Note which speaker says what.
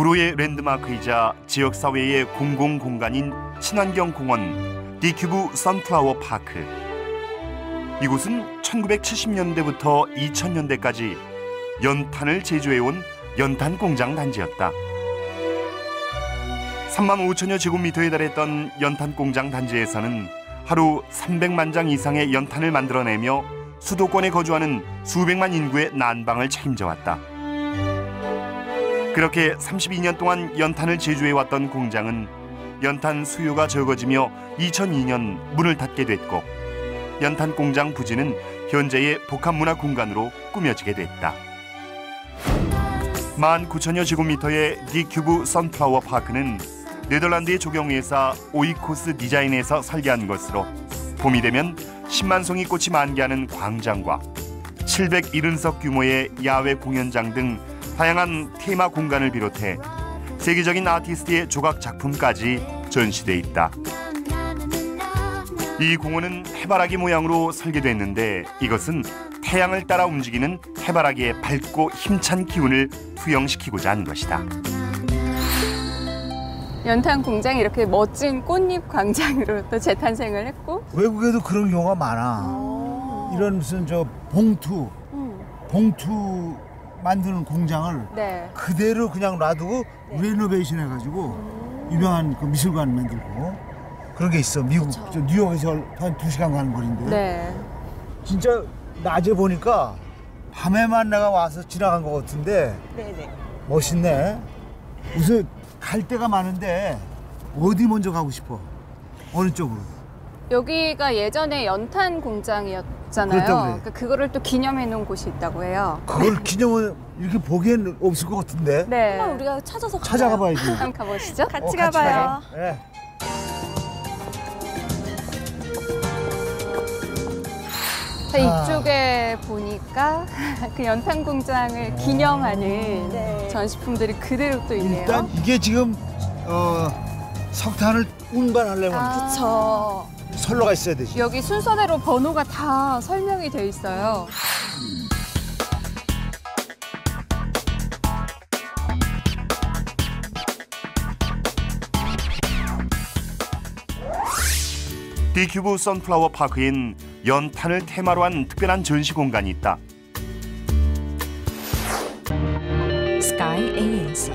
Speaker 1: 구로의 랜드마크이자 지역사회의 공공공간인 친환경공원 디큐브 선플라워 파크. 이곳은 1970년대부터 2000년대까지 연탄을 제조해온 연탄 공장 단지였다. 3만 5천여 제곱미터에 달했던 연탄 공장 단지에서는 하루 300만 장 이상의 연탄을 만들어내며 수도권에 거주하는 수백만 인구의 난방을 책임져 왔다. 그렇게 32년 동안 연탄을 제조해 왔던 공장은 연탄 수요가 적어지며 2002년 문을 닫게 됐고 연탄 공장 부지는 현재의 복합문화 공간으로 꾸며지게 됐다. 1만 9천여 제곱미터의 디큐브 선플라워 파크는 네덜란드의 조경회사 오이코스 디자인에서 설계한 것으로 봄이 되면 10만 송이 꽃이 만개하는 광장과 770석 규모의 야외 공연장 등 다양한 테마 공간을 비롯해 세계적인 아티스트의 조각 작품까지 전시돼 있다. 이 공원은 해바라기 모양으로 설계됐는데 이것은 태양을 따라 움직이는 해바라기의 밝고 힘찬 기운을 투영시키고자 한 것이다.
Speaker 2: 연탄 공장이 이렇게 멋진 꽃잎 광장으로 또 재탄생을 했고
Speaker 3: 외국에도 그런 경우가 많아. 이런 무슨 저 봉투,
Speaker 2: 음,
Speaker 3: 봉투 만드는 공장을
Speaker 2: 네.
Speaker 3: 그대로 그냥 놔두고 레노베이션 해가지고 유명한 그 미술관 만들고 그런 게 있어. 미국 저 뉴욕에서 한 두 시간 가는 거리인데.
Speaker 2: 네.
Speaker 3: 진짜 낮에 보니까 밤에만 내가 와서 지나간 것 같은데
Speaker 2: 네네.
Speaker 3: 멋있네. 우선 갈 데가 많은데 어디 먼저 가고 싶어? 어느 쪽으로?
Speaker 2: 여기가 예전에 연탄 공장이었 잖아요.
Speaker 3: 그렇다고 그래.
Speaker 2: 그러니까 그거를 또 기념해 놓은 곳이 있다고 해요.
Speaker 3: 그걸 기념을 이렇게 보기엔 없을 것 같은데.
Speaker 2: 네.
Speaker 4: 한번 우리가 찾아서 가봐요.
Speaker 3: 찾아가 봐야지.
Speaker 2: 한번 가보시죠.
Speaker 4: 같이
Speaker 3: 어,
Speaker 4: 가봐요.
Speaker 3: 가자. 예.
Speaker 2: 자, 이쪽에 보니까 그 연탄 공장을 기념하는
Speaker 4: 네.
Speaker 2: 전시품들이 그대로 또 있네요.
Speaker 3: 일단 이게 지금 어, 석탄을 운반하려면
Speaker 2: 아.
Speaker 4: 그쵸.
Speaker 3: 선로가 있어야 되지.
Speaker 2: 여기 순서대로 번호가 다 설명이 돼 있어요.
Speaker 1: 디큐브 선플라워 파크엔 연탄을 테마로 한 특별한 전시 공간이 있다.
Speaker 5: Sky ANC.